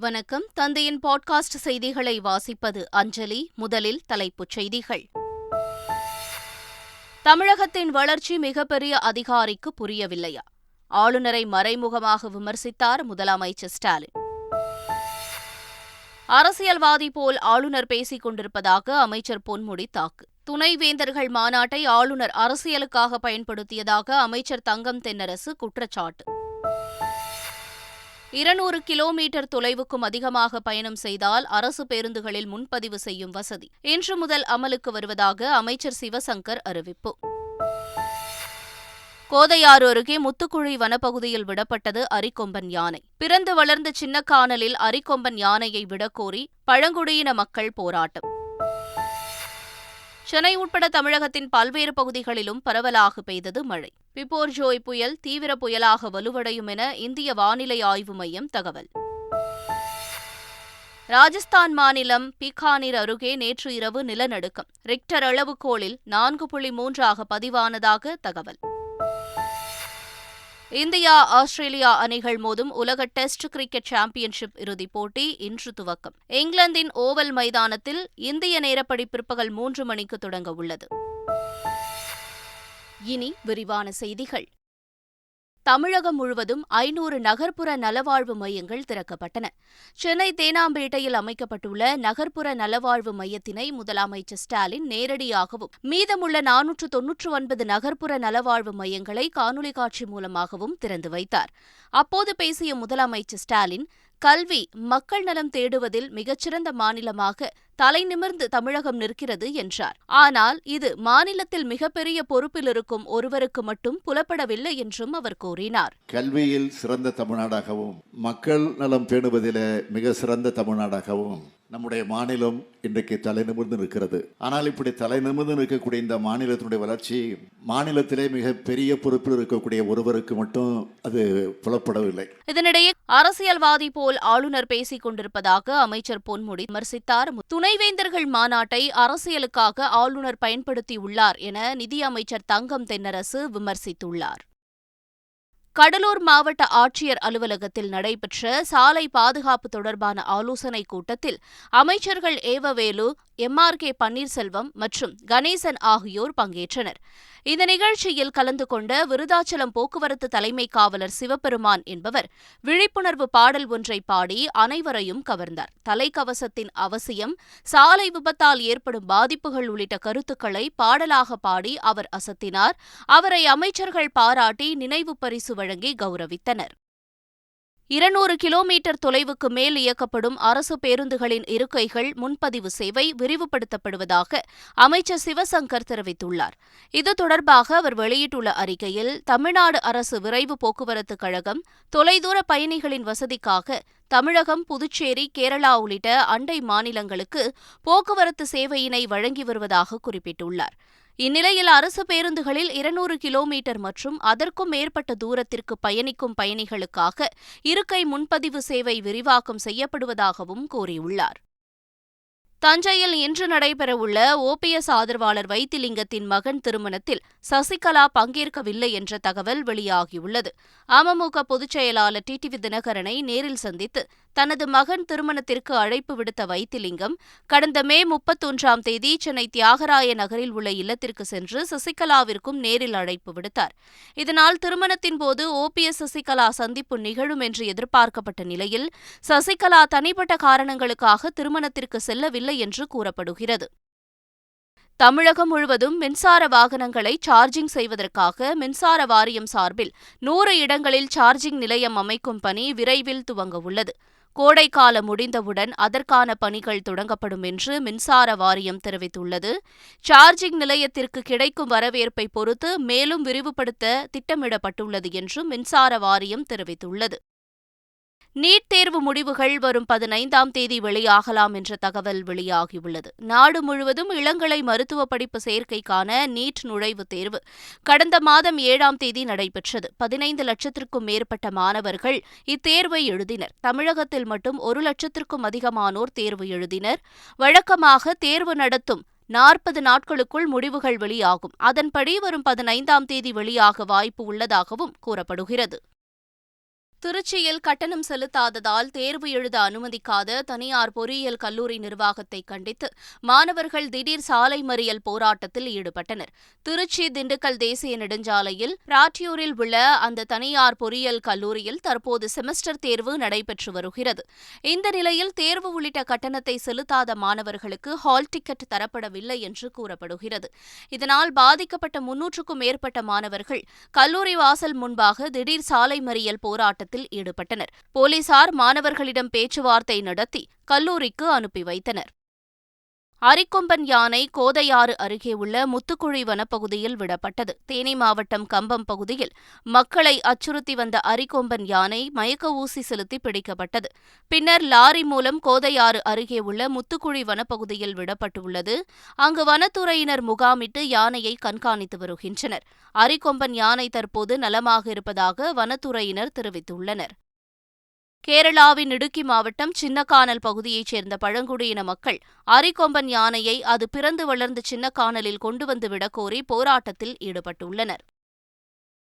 வணக்கம். தந்தையின் பாட்காஸ்ட் செய்திகளை வாசிப்பது அஞ்சலி. முதலில் தலைப்புச் செய்திகள். தமிழகத்தின் வளர்ச்சி மிகப்பெரிய அதிகாரிக்கு புரியவில்லையா? ஆளுநரை மறைமுகமாக விமர்சித்தார் முதலமைச்சர் ஸ்டாலின். அரசியல்வாதி போல் ஆளுநர் பேசிக் கொண்டிருப்பதாக அமைச்சர் பொன்முடி தாக்கு. துணைவேந்தர்கள் மாநாட்டை ஆளுநர் அரசியலுக்காக பயன்படுத்தியதாக அமைச்சர் தங்கம் தென்னரசு குற்றச்சாட்டு. இருநூறு கிலோமீட்டர் தொலைவுக்கும் அதிகமாக பயணம் செய்தால் அரசு பேருந்துகளில் முன்பதிவு செய்யும் வசதி. இன்று முதல் அமலுக்கு வருவதாக அமைச்சர் சிவசங்கர் அறிவிப்பு. கோதையாறு அருகே முத்துக்குழி வனப்பகுதியில் விடப்பட்டது அரிக்கொம்பன் யானை. பிறந்து வளர்ந்த சின்னக்கானலில் அரிக்கொம்பன் யானையை விடக்கோரி பழங்குடியின மக்கள் போராட்டம். சென்னை உட்பட தமிழகத்தின் பல்வேறு பகுதிகளிலும் பரவலாக பெய்தது மழை. பிப்போர் ஜோய் புயல் தீவிர புயலாக வலுவடையும் என இந்திய வானிலை ஆய்வு மையம் தகவல். ராஜஸ்தான் மாநிலம் பிகானிர் அருகே நேற்று இரவு நிலநடுக்கம். ரிக்டர் அளவுகோலில் நான்கு புள்ளி மூன்றாக பதிவானதாக தகவல். இந்தியா ஆஸ்திரேலியா அணிகள் மோதும் உலக டெஸ்ட் கிரிக்கெட் சாம்பியன்ஷிப் இறுதிப் போட்டி இன்று துவக்கம். இங்கிலாந்தின் ஓவல் மைதானத்தில் இந்திய நேரப்படி பிற்பகல் மூன்று மணிக்கு தொடங்க உள்ளது. இனி விரிவான செய்திகள். தமிழகம் முழுவதும் ஐநூறு நகர்ப்புற நலவாழ்வு மையங்கள் திறக்கப்பட்டன. சென்னை தேனாம்பேட்டையில் அமைக்கப்பட்டுள்ள நகர்ப்புற நலவாழ்வு மையத்தினை முதலமைச்சர் ஸ்டாலின் நேரடியாகவும் மீதமுள்ள நானூற்று தொன்னூற்று ஒன்பது நகர்ப்புற நலவாழ்வு மையங்களை காணொலி காட்சி மூலமாகவும் திறந்து வைத்தார். அப்போது பேசிய முதலமைச்சர் ஸ்டாலின் கல்வி மக்கள் நலம் தேடுவதில் மிகச்சிறந்த மாநிலமாக தலைநிமிர்ந்து தமிழகம் நிற்கிறது என்றார். ஆனால் இது மாநிலத்தில் மிகப்பெரிய பொறுப்பில் இருக்கும் ஒருவருக்கு மட்டும் புலப்படவில்லை என்றும் அவர் கூறினார். கல்வியில் சிறந்த தமிழ்நாடாகவும் மக்கள் நலம் பேணுவதில் மிக சிறந்த தமிழ்நாடாகவும் நம்முடைய மாநிலம் இன்றைக்கு தலை நிமிர்ந்து நிற்கிறது. ஆனால் இப்படி தலை நிமிர்ந்து நிற்கக்கூடிய இந்த மாநிலத்தினுடைய வளர்ச்சி மாநிலத்திலே மிக பெரிய பொறுப்பில் இருக்கக்கூடிய ஒருவருக்கு மட்டும் அது புலப்படவில்லை. இதனிடையே அரசியல்வாதி போல் ஆளுநர் பேசிக் கொண்டிருப்பதாக அமைச்சர் பொன்முடி விமர்சித்தார். துணைவேந்தர்கள் மாநாட்டை அரசியலுக்காக ஆளுநர் பயன்படுத்தியுள்ளார் என நிதியமைச்சர் தங்கம் தென்னரசு விமர்சித்துள்ளார். கடலூர் மாவட்ட ஆட்சியர் அலுவலகத்தில் நடைபெற்ற சாலை பாதுகாப்பு தொடர்பான ஆலோசனைக் கூட்டத்தில் அமைச்சர்கள் E V Velu M R K Panneerselvam மற்றும் கணேசன் ஆகியோர் பங்கேற்றனர். இந்த நிகழ்ச்சியில் கலந்து கொண்ட விருதாச்சலம் போக்குவரத்து தலைமை காவலர் சிவபெருமான் என்பவர் விழிப்புணர்வு பாடல் ஒன்றை பாடி அனைவரையும் கவர்ந்தார். தலைக்கவசத்தின் அவசியம் சாலை விபத்தால் ஏற்படும் பாதிப்புகள் உள்ளிட்ட கருத்துக்களை பாடலாக பாடி அவர் அசத்தினார். அவரை அமைச்சர்கள் பாராட்டி நினைவு பரிசு வழங்கி கௌரவித்தனர். இருநூறு கிலோமீட்டர் தொலைவுக்கு மேல் இயக்கப்படும் அரசு பேருந்துகளின் இருக்கைகள் முன்பதிவு சேவை விரிவுபடுத்தப்படுவதாக அமைச்சர் சிவசங்கர் தெரிவித்துள்ளார். இது தொடர்பாக அவர் வெளியிட்டுள்ள அறிக்கையில் தமிழ்நாடு அரசு விரைவு போக்குவரத்து கழகம் தொலைதூர பயணிகளின் வசதிக்காக தமிழகம் புதுச்சேரி கேரளா உள்ளிட்ட அண்டை மாநிலங்களுக்கு போக்குவரத்து சேவையினை வழங்கி வருவதாக குறிப்பிட்டுள்ளார். இந்நிலையில் அரசு பேருந்துகளில் இருநூறு கிலோமீட்டர் மற்றும் அதற்கும் மேற்பட்ட தூரத்திற்கு பயணிக்கும் பயணிகளுக்காக இருக்கை முன்பதிவு சேவை விரிவாக்கம் செய்யப்படுவதாகவும் கூறியுள்ளார். தஞ்சையில் இன்று நடைபெறவுள்ள ஓபிஎஸ் ஆதரவாளர் வைத்திலிங்கத்தின் மகன் திருமணத்தில் சசிகலா பங்கேற்கவில்லை என்ற தகவல் வெளியாகியுள்ளது. அமமுக பொதுச் செயலாளர் டிடிவி தினகரனை நேரில் சந்தித்து தனது மகன் திருமணத்திற்கு அழைப்பு விடுத்த வைத்திலிங்கம் கடந்த மே முப்பத்தொன்றாம் தேதி சென்னை தியாகராய நகரில் உள்ள இல்லத்திற்கு சென்று சசிகலாவிற்கும் நேரில் அழைப்பு விடுத்தார். இதனால் திருமணத்தின் போது ஓபிஎஸ் சசிகலா சந்திப்பு நிகழும் என்று எதிர்பார்க்கப்பட்ட நிலையில் சசிகலா தனிப்பட்ட காரணங்களுக்காக திருமணத்திற்கு செல்லவில்லை என்று கூறப்படுகிறது. தமிழகம் முழுவதும் மின்சார வாகனங்களை சார்ஜிங் செய்வதற்காக மின்சார வாரியம் சார்பில் நூறு இடங்களில் சார்ஜிங் நிலையம் அமைக்கும் பணி விரைவில் துவங்கவுள்ளது கோடைக்காலம் முடிந்தவுடன் அதற்கான பணிகள் தொடங்கப்படும் என்று மின்சார வாரியம் தெரிவித்துள்ளது. சார்ஜிங் நிலையத்திற்கு கிடைக்கும் வரவேற்பை பொறுத்து மேலும் விரிவுபடுத்த திட்டமிடப்பட்டுள்ளது என்றும் மின்சார வாரியம் தெரிவித்துள்ளது. நீட் தேர்வு முடிவுகள் வரும் பதினைந்தாம் தேதி வெளியாகலாம் என்ற தகவல் வெளியாகியுள்ளது. நாடு முழுவதும் இளங்கலை மருத்துவ படிப்பு சேர்க்கைக்கான நீட் நுழைவுத் தேர்வு கடந்த மாதம் ஏழாம் தேதி நடைபெற்றது. பதினைந்து லட்சத்திற்கும் மேற்பட்ட மாணவர்கள் இத்தேர்வை எழுதினர். தமிழகத்தில் மட்டும் ஒரு லட்சத்திற்கும் அதிகமானோர் தேர்வு எழுதினர். வழக்கமாக தேர்வு நடத்தும் நாற்பது நாட்களுக்குள் முடிவுகள் வெளியாகும். அதன்படி வரும் பதினைந்தாம் தேதி வெளியாக வாய்ப்பு உள்ளதாகவும் கூறப்படுகிறது. திருச்சியில் கட்டணம் செலுத்தாததால் தேர்வு எழுத அனுமதிக்காத தனியார் பொறியியல் கல்லூரி நிர்வாகத்தை கண்டித்து மாணவர்கள் திடீர் சாலை மறியல் போராட்டத்தில் ஈடுபட்டனர். திருச்சி திண்டுக்கல் தேசிய நெடுஞ்சாலையில் ராட்டியூரில் உள்ள அந்த தனியார் பொறியியல் கல்லூரியில் தற்போது செமஸ்டர் தேர்வு நடைபெற்று வருகிறது. இந்த நிலையில் தேர்வு உள்ளிட்ட கட்டணத்தை செலுத்தாத மாணவர்களுக்கு ஹால் டிக்கெட் தரப்படவில்லை என்று கூறப்படுகிறது. இதனால் பாதிக்கப்பட்ட முன்னூற்றுக்கும் மேற்பட்ட மாணவர்கள் கல்லூரி வாசல் முன்பாக திடீர் சாலை மறியல் போராட்டத்தில் போராட்டத்தில் ஈடுபட்டனர். போலீசார் மாணவர்களிடம் பேச்சுவார்த்தை நடத்தி கல்லூரிக்கு அனுப்பி வைத்தனர். அரிக்கொம்பன் யானை கோதையாறு அருகே உள்ள முத்துக்குழி வனப்பகுதியில் விடப்பட்டது. தேனி மாவட்டம் கம்பம் பகுதியில் மக்களை அச்சுறுத்தி வந்த அரிக்கொம்பன் யானை மயக்க ஊசி செலுத்தி பிடிக்கப்பட்டது. பின்னர் லாரி மூலம் கோதையாறு அருகே உள்ள முத்துக்குழி வனப்பகுதியில் விடப்பட்டுள்ளது. அங்கு வனத்துறையினர் முகாமிட்டு யானையை கண்காணித்து வருகின்றனர். அரிக்கொம்பன் யானை தற்போது நலமாக இருப்பதாக வனத்துறையினர் தெரிவித்துள்ளனர். கேரளாவின் இடுக்கி மாவட்டம் சின்னக்கானல் பகுதியைச் சேர்ந்த பழங்குடியின மக்கள் அரிக்கொம்பன் யானையை அது பிறந்து வளர்ந்த சின்னக்கானலில் கொண்டு வந்து விடக்கோரி போராட்டத்தில் ஈடுபட்டுள்ளனர்.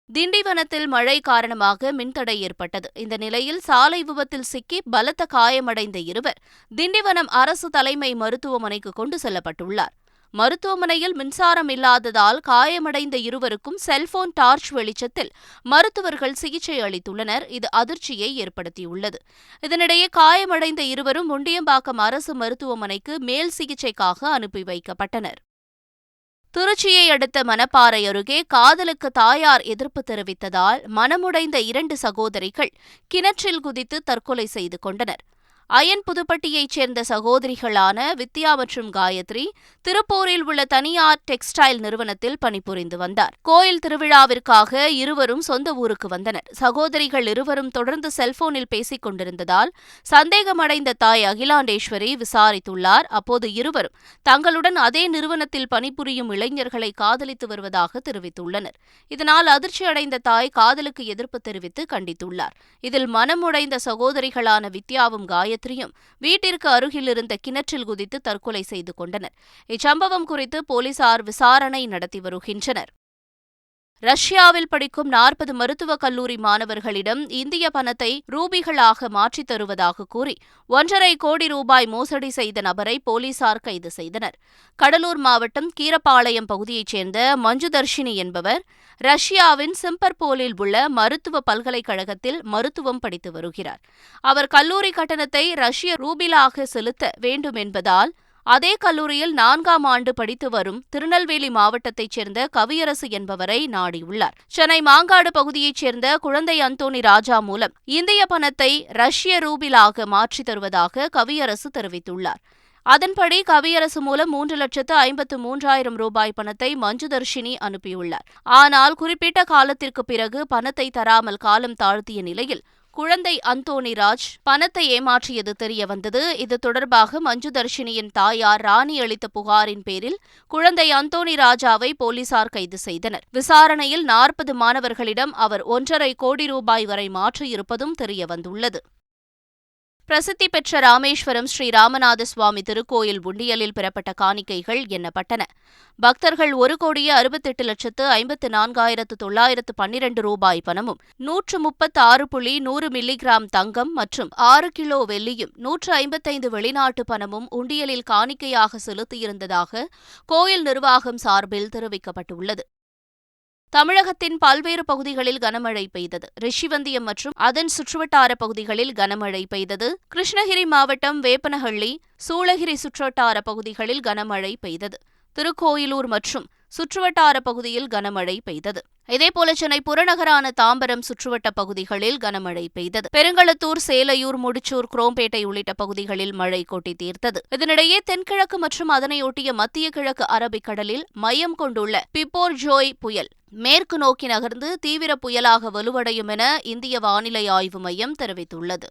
திண்டிவனத்தில் மழை காரணமாக மின்தடை ஏற்பட்டது. இந்த நிலையில் சாலை விபத்தில் சிக்கி பலத்த காயமடைந்த இருவர் திண்டிவனம் அரசு தலைமை மருத்துவமனைக்கு கொண்டு செல்லப்பட்டுள்ளார். மருத்துவமனையில் மின்சாரம் இல்லாததால் காயமடைந்த இருவருக்கும் செல்போன் டார்ச் வெளிச்சத்தில் மருத்துவர்கள் சிகிச்சை அளித்துள்ளனர். இது அதிர்ச்சியை ஏற்படுத்தியுள்ளது. இதனிடையே காயமடைந்த இருவரும் முண்டியம்பாக்கம் அரசு மருத்துவமனைக்கு மேல் சிகிச்சைக்காக அனுப்பி வைக்கப்பட்டனர். திருச்சியை அடுத்த மணப்பாறை அருகே காதலுக்கு தாயார் எதிர்ப்பு தெரிவித்ததால் மனமுடைந்த இரண்டு சகோதரிகள் கிணற்றில் குதித்து தற்கொலை செய்து கொண்டனர். அயன் புதுப்பட்டியைச் சேர்ந்த சகோதரிகளான வித்யா மற்றும் காயத்ரி திருப்பூரில் உள்ள தனியார் டெக்ஸ்டைல் நிறுவனத்தில் பணிபுரிந்து வந்தார். கோயில் திருவிழாவிற்காக இருவரும் சொந்த ஊருக்கு வந்தனர். சகோதரிகள் இருவரும் தொடர்ந்து செல்போனில் பேசிக் கொண்டிருந்ததால் சந்தேகமடைந்த தாய் அகிலாண்டேஸ்வரி விசாரித்துள்ளார். அப்போது இருவரும் தங்களுடன் அதே நிறுவனத்தில் பணிபுரியும் இளைஞர்களை காதலித்து வருவதாக தெரிவித்துள்ளனர். இதனால் அதிர்ச்சியடைந்த தாய் காதலுக்கு எதிர்ப்பு தெரிவித்து கண்டித்துள்ளார். இதில் மனமுடைந்த சகோதரிகளான வித்யாவும் காயத்ரி காயத்ரியும் வீட்டிற்கு அருகில் இருந்த கிணற்றில் குதித்து தற்கொலை செய்து கொண்டனர். இச்சம்பவம் குறித்து போலீசார் விசாரணை நடத்தி வருகின்றனர். ரஷ்யாவில் படிக்கும் நாற்பது மருத்துவக் கல்லூரி மாணவர்களிடம் இந்திய பணத்தை ரூபிகளாக மாற்றித் தருவதாக கூறி ஒன்றரை கோடி ரூபாய் மோசடி செய்த நபரை போலீசார் கைது செய்தனர். கடலூர் மாவட்டம் கீரப்பாளையம் பகுதியைச் சேர்ந்த மஞ்சுதர்ஷினி என்பவர் ரஷ்யாவின் சிம்பர்போலில் உள்ள மருத்துவ பல்கலைக்கழகத்தில் மருத்துவம் படித்து வருகிறார். அவர் கல்லூரி கட்டணத்தை ரஷ்ய ரூபிலாக செலுத்த வேண்டும் என்பதால் அதே கல்லூரியில் நான்காம் ஆண்டு படித்து வரும் திருநெல்வேலி மாவட்டத்தைச் சேர்ந்த கவியரசு என்பவரை நாடியுள்ளார். சென்னை மாங்காடு பகுதியைச் சேர்ந்த குழந்தை அந்தோணி ராஜா மூலம் இந்திய பணத்தை ரஷ்ய ரூபிலாக மாற்றித் தருவதாக கவியரசு தெரிவித்துள்ளார். அதன்படி கவியரசு மூலம் மூன்று லட்சத்து ஐம்பத்து மூன்றாயிரம் ரூபாய் பணத்தை மஞ்சுதர்ஷினி அனுப்பியுள்ளார். ஆனால் குறிப்பிட்ட காலத்திற்கு பிறகு பணத்தை தராமல் காலம் தாழ்த்திய நிலையில் குழந்தை அந்தோணிராஜ் பணத்தை ஏமாற்றியது தெரியவந்தது இது தொடர்பாக மஞ்சு தர்ஷினியின் தாயார் ராணி அளித்த புகாரின் பேரில் குழந்தை அந்தோணி ராஜாவை போலீசார் கைது செய்தனர். விசாரணையில் நாற்பது மாணவர்களிடம் அவர் ஒன்றரை கோடி ரூபாய் வரை மாற்றியிருப்பதும் தெரியவந்துள்ளது பிரசித்தி பெற்ற ராமேஸ்வரம் ஸ்ரீ ராமநாத சுவாமி திருக்கோயில் உண்டியலில் பெறப்பட்ட காணிக்கைகள் எண்ணப்பட்டன. பக்தர்கள் ஒரு கோடியே அறுபத்தெட்டு லட்சத்து ஐம்பத்து நான்காயிரத்து தொள்ளாயிரத்து பன்னிரண்டு ரூபாய் பணமும் நூற்று முப்பத்து ஆறு புள்ளி நூறு மில்லிகிராம் தங்கம் மற்றும் ஆறு கிலோ வெள்ளியும் நூற்று ஐம்பத்தைந்து வெளிநாட்டு பணமும் உண்டியலில் காணிக்கையாக செலுத்தியிருந்ததாக கோயில் நிர்வாகம் சார்பில் தெரிவிக்கப்பட்டுள்ளது. தமிழகத்தின் பல்வேறு பகுதிகளில் கனமழை பெய்தது. ரிஷிவந்தியம் மற்றும் அதன் சுற்றுவட்டார பகுதிகளில் கனமழை பெய்தது. கிருஷ்ணகிரி மாவட்டம் வேப்பனஹள்ளி சூளகிரி சுற்றுவட்டார பகுதிகளில் கனமழை பெய்தது. திருக்கோயிலூர் மற்றும் சுற்றுவட்டார பகுதியில் கனமழை பெய்தது. இதேபோல சென்னை புறநகரான தாம்பரம் சுற்றுவட்ட பகுதிகளில் கனமழை பெய்தது. பெருங்களத்தூர் சேலையூர் முடிச்சூர் குரோம்பேட்டை உள்ளிட்ட பகுதிகளில் மழை கொட்டி தீர்த்தது. இதனிடையே தென்கிழக்கு மற்றும் அதனையொட்டிய மத்திய கிழக்கு அரபிக்கடலில் மையம் கொண்டுள்ள பிப்போர் ஜோய் புயல் மேற்கு நோக்கி நகர்ந்து தீவிர புயலாக வலுவடையும் என இந்திய வானிலை ஆய்வு மையம் தெரிவித்துள்ளது.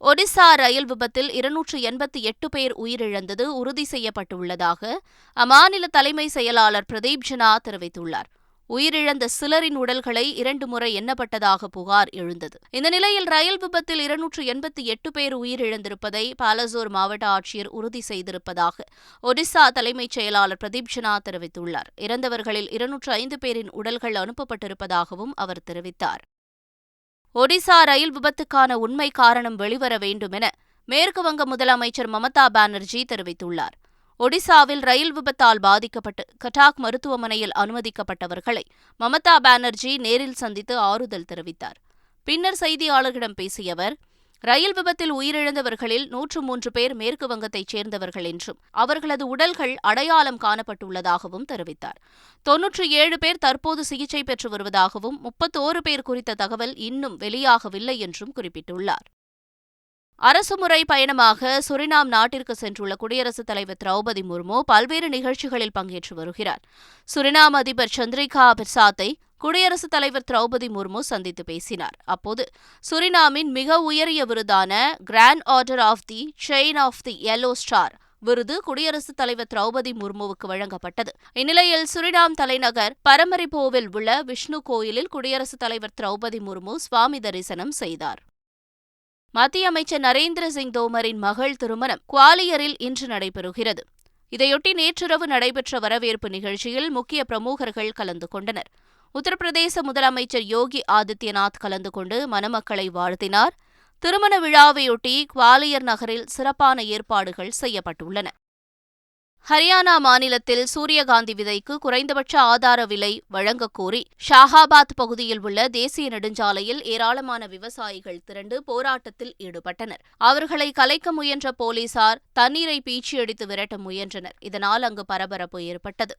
ஒடிசா ரயில் விபத்தில் இருநூற்று எண்பத்தி எட்டு பேர் உயிரிழந்தது உறுதி செய்யப்பட்டுள்ளதாக அம்மாநில தலைமை செயலாளர் பிரதீப் ஜனா தெரிவித்துள்ளார். உயிரிழந்த சிலரின் உடல்களை இரண்டு முறை எண்ணப்பட்டதாக புகார் எழுந்தது. இந்த நிலையில் ரயில் விபத்தில் இருநூற்று எண்பத்தி எட்டு பேர் உயிரிழந்திருப்பதை பாலசோர் மாவட்ட ஆட்சியர் உறுதி செய்திருப்பதாக ஒடிசா தலைமைச் செயலாளர் பிரதீப் ஜனா தெரிவித்துள்ளார். இறந்தவர்களில் இருநூற்று ஐந்து பேரின் உடல்கள் அனுப்பப்பட்டிருப்பதாகவும் அவர் தெரிவித்தார். ஒடிசா ரயில் விபத்துக்கான உண்மை காரணம் வெளிவர வேண்டும் என மேற்குவங்க முதலமைச்சர் மமதா பானர்ஜி தெரிவித்துள்ளார். ஒடிசாவில் ரயில் விபத்தால் பாதிக்கப்பட்டு கட்டாக் மருத்துவமனையில் அனுமதிக்கப்பட்டவர்களை மமதா பானர்ஜி நேரில் சந்தித்து ஆறுதல் தெரிவித்தார். பின்னர் செய்தியாளர்களிடம் பேசிய அவர் ரயில் விபத்தில் உயிரிழந்தவர்களில் நூற்று மூன்று பேர் மேற்கு வங்கத்தைச் சேர்ந்தவர்கள் என்றும் அவர்களது உடல்கள் அடையாளம் காணப்பட்டுள்ளதாகவும் தெரிவித்தார். தொன்னூற்றி ஏழு பேர் தற்போது சிகிச்சை பெற்று வருவதாகவும் முப்பத்தோரு பேர் குறித்த தகவல் இன்னும் வெளியாகவில்லை என்றும் குறிப்பிட்டுள்ளார். அரசுமுறை பயணமாக சுரினாம் நாட்டிற்கு சென்றுள்ள குடியரசுத் தலைவர் திரௌபதி முர்மு பல்வேறு நிகழ்ச்சிகளில் பங்கேற்று வருகிறார். சுரினாம் அதிபர் சந்திரிகா பிரசாத்தை குடியரசுத் தலைவர் திரௌபதி முர்மு சந்தித்து பேசினார். அப்போது சுரினாமின் மிக உயரிய விருதான grand order of the chain of the yellow star விருது குடியரசுத் தலைவர் திரௌபதி முர்முவுக்கு வழங்கப்பட்டது. இந்நிலையில் சுரினாம் தலைநகர் பரமரிபோவில் உள்ள விஷ்ணு கோயிலில் குடியரசுத் தலைவர் திரௌபதி முர்மு சுவாமி தரிசனம் செய்தார். மத்திய அமைச்சர் நரேந்திர சிங் தோமரின் மகள் திருமணம் குவாலியரில் இன்று நடைபெறுகிறது. இதையொட்டி நேற்றிரவு நடைபெற்ற வரவேற்பு நிகழ்ச்சியில் முக்கிய பிரமுகர்கள் கலந்து கொண்டனர். உத்தரப்பிரதேச முதலமைச்சர் யோகி ஆதித்யநாத் கலந்து கொண்டு மணமக்களை வாழ்த்தினார். திருமண விழாவையொட்டி குவாலியர் நகரில் சிறப்பான ஏற்பாடுகள் செய்யப்பட்டுள்ளன. ஹரியானா மாநிலத்தில் சூரியகாந்தி விதைக்கு குறைந்தபட்ச ஆதார விலை வழங்கக்கோரி ஷாஹாபாத் பகுதியில் உள்ள தேசிய நெடுஞ்சாலையில் ஏராளமான விவசாயிகள் திரண்டு போராட்டத்தில் ஈடுபட்டனர். அவர்களை கலைக்க முயன்ற போலீசார் தண்ணீரை பீச்சியடித்து விரட்ட முயன்றனர். இதனால் அங்கு பரபரப்பு ஏற்பட்டது.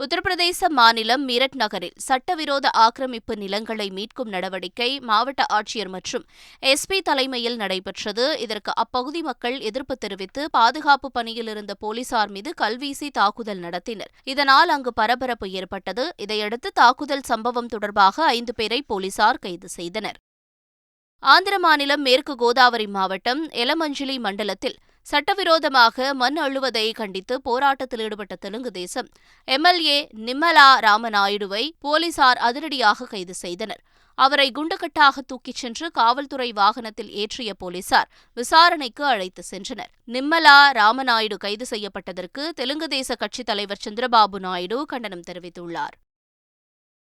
உத்தரப்பிரதேச மாநிலம் மீரட் நகரில் சட்டவிரோத ஆக்கிரமிப்பு நிலங்களை மீட்கும் நடவடிக்கை மாவட்ட ஆட்சியர் மற்றும் எஸ்பி தலைமையில் நடைபெற்றது. இதற்கு அப்பகுதி மக்கள் எதிர்ப்பு தெரிவித்து பாதுகாப்பு பணியில் இருந்த போலீசார் மீது கல்வீசி தாக்குதல் நடத்தினர். இதனால் அங்கு பரபரப்பு ஏற்பட்டது. இதையடுத்து தாக்குதல் சம்பவம் தொடர்பாக ஐந்து பேரை போலீசார் கைது செய்தனர். ஆந்திர மாநிலம் மேற்கு கோதாவரி மாவட்டம் எலமஞ்சிலி மண்டலத்தில் சட்டவிரோதமாக மண் அழுவதை கண்டித்து போராட்டத்தில் ஈடுபட்ட தெலுங்கு தேசம் எம்எல்ஏ நிம்மலா ராமநாயுடுவை போலீசார் அதிரடியாக கைது செய்தனர். அவரை குண்டுகட்டாக தூக்கிச் சென்று காவல்துறை வாகனத்தில் ஏற்றிய போலீசார் விசாரணைக்கு அழைத்து சென்றனர். நிம்மலா ராமநாயுடு கைது செய்யப்பட்டதற்கு தெலுங்கு தேச கட்சித் தலைவர் சந்திரபாபு நாயுடு கண்டனம் தெரிவித்துள்ளார்.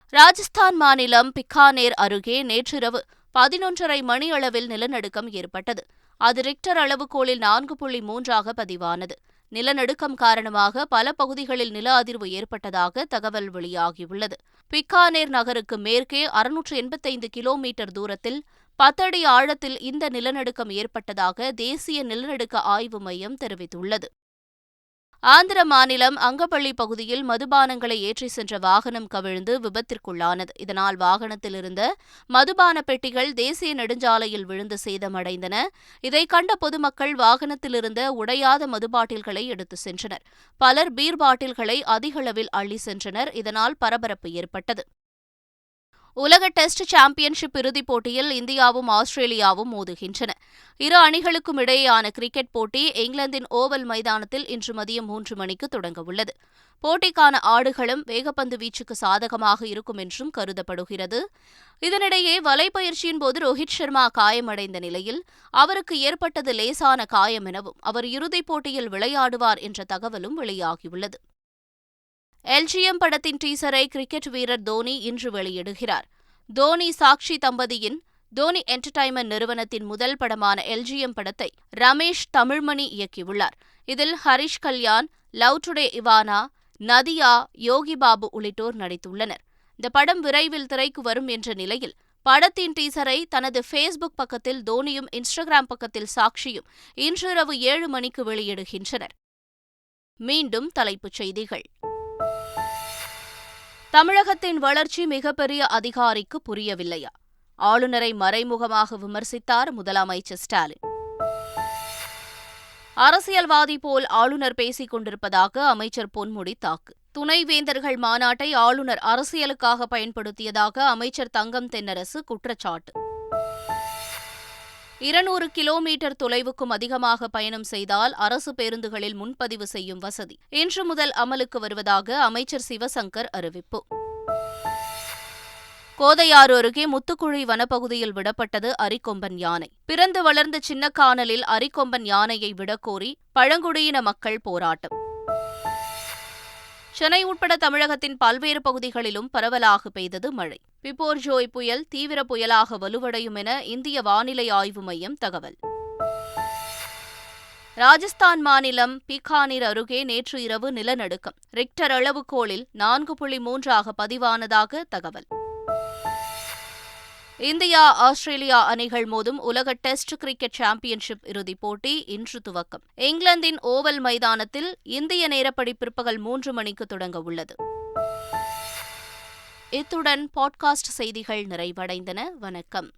ராஜஸ்தான் மாநிலம் பிக்கானேர் அருகே நேற்றிரவு பதினொன்றரை மணியளவில் நிலநடுக்கம் ஏற்பட்டது. அது ரிக்டர் அளவுகோலில் நான்கு புள்ளி மூன்றாக பதிவானது. நிலநடுக்கம் காரணமாக பல பகுதிகளில் நில அதிர்வு ஏற்பட்டதாக தகவல் வெளியாகியுள்ளது. பிக்கானேர் நகருக்கு மேற்கே அறுநூற்று எண்பத்தைந்து கிலோமீட்டர் தூரத்தில் பத்தடி ஆழத்தில் இந்த நிலநடுக்கம் ஏற்பட்டதாக தேசிய நிலநடுக்க ஆய்வு மையம் தெரிவித்துள்ளது. ஆந்திர மாநிலம் அங்கப்பள்ளி பகுதியில் மதுபானங்களை ஏற்றி சென்ற வாகனம் கவிழ்ந்து விபத்திற்குள்ளானது. இதனால் வாகனத்தில் இருந்த மதுபான பெட்டிகள் தேசிய நெடுஞ்சாலையில் விழுந்து சேதமடைந்தன. இதை கண்ட பொதுமக்கள் வாகனத்தில் இருந்த உடையாத மதுபாட்டில்களை எடுத்து சென்றனர். பலர் பீர் பாட்டில்களை அதிகளவில் அள்ளி சென்றனர். இதனால் பரபரப்பு ஏற்பட்டது. உலக டெஸ்ட் சாம்பியன்ஷிப் இறுதிப் போட்டியில் இந்தியாவும் ஆஸ்திரேலியாவும் மோதுகின்றன. இரு அணிகளுக்கும் இடையேயான கிரிக்கெட் போட்டி இங்கிலாந்தின் ஓவல் மைதானத்தில் இன்று மதியம் மூன்று மணிக்கு தொடங்கவுள்ளது போட்டிக்கான ஆடுகளும் வேகப்பந்து வீச்சுக்கு சாதகமாக இருக்கும் என்றும் கருதப்படுகிறது. இதனிடையே வலைப்பயிற்சியின் போது ரோஹித் சர்மா காயமடைந்த நிலையில் அவருக்கு ஏற்பட்டது லேசான காயம் எனவும் அவர் இறுதிப் போட்டியில் விளையாடுவார் என்ற தகவலும் வெளியாகியுள்ளது. எல்ஜிஎம் படத்தின் டீசரை கிரிக்கெட் வீரர் தோனி இன்று வெளியிடுகிறார். தோனி சாக்ஷி தம்பதியின் தோனி என்டர்டைன்மெண்ட் நிறுவனத்தின் முதல் படமான எல்ஜிஎம் படத்தை ரமேஷ் தமிழ்மணி இயக்கியுள்ளார். இதில் Harish Kalyan love today Ivana Nadiya Yogi Babu உள்ளிட்டோர் நடித்துள்ளனர். இந்த படம் விரைவில் திரைக்கு வரும் என்ற நிலையில் படத்தின் டீசரை தனது ஃபேஸ்புக் பக்கத்தில் தோனியும் இன்ஸ்டாகிராம் பக்கத்தில் சாக்ஷியும் இன்றிரவு ஏழு மணிக்கு வெளியிடுகின்றனர். மீண்டும் தலைப்புச் செய்திகள். தமிழகத்தின் வளர்ச்சி மிகப்பெரிய அதிகாரிக்கு புரியவில்லையா? ஆளுநரை மறைமுகமாக விமர்சித்தார் முதலமைச்சர் ஸ்டாலின். அரசியல்வாதி போல் ஆளுநர் பேசிக் கொண்டிருப்பதாக அமைச்சர் பொன்முடி தாக்கு. துணைவேந்தர்கள் மாநாட்டை ஆளுநர் அரசியலுக்காக பயன்படுத்தியதாக அமைச்சர் தங்கம் தென்னரசு குற்றச்சாட்டு. இருநூறு கிலோமீட்டர் தொலைவுக்கும் அதிகமாக பயணம் செய்தால் அரசு பேருந்துகளில் முன்பதிவு செய்யும் வசதி. இன்று முதல் அமலுக்கு வருவதாக அமைச்சர் சிவசங்கர் அறிவிப்பு. கோதையாறு அருகே முத்துக்குழி வனப்பகுதியில் விடப்பட்டது அரிக்கொம்பன் யானை. பிறந்து வளர்ந்த சின்னக்கானலில் அரிக்கொம்பன் யானையை விடக்கோரி பழங்குடியின மக்கள் போராட்டம். சென்னை உட்பட தமிழகத்தின் பல்வேறு பகுதிகளிலும் பரவலாக பெய்தது மழை. பிபோர்ஜோய் புயல் தீவிர புயலாக வலுவடையும் என இந்திய வானிலை ஆய்வு மையம் தகவல். ராஜஸ்தான் மாநிலம் பீகானிர் அருகே நேற்று இரவு நிலநடுக்கம். ரிக்டர் அளவுகோலில் நான்கு புள்ளி மூன்றாக பதிவானதாக தகவல். இந்தியா ஆஸ்திரேலியா அணிகள் மோதும் உலக டெஸ்ட் கிரிக்கெட் சாம்பியன்ஷிப் இறுதிப் போட்டி இன்று துவக்கம். இங்கிலாந்தின் ஓவல் மைதானத்தில் இந்திய நேரப்படி பிற்பகல் மூன்று மணிக்கு தொடங்க உள்ளது. இத்துடன் பாட்காஸ்ட் செய்திகள் நிறைவடைந்தன. வணக்கம்.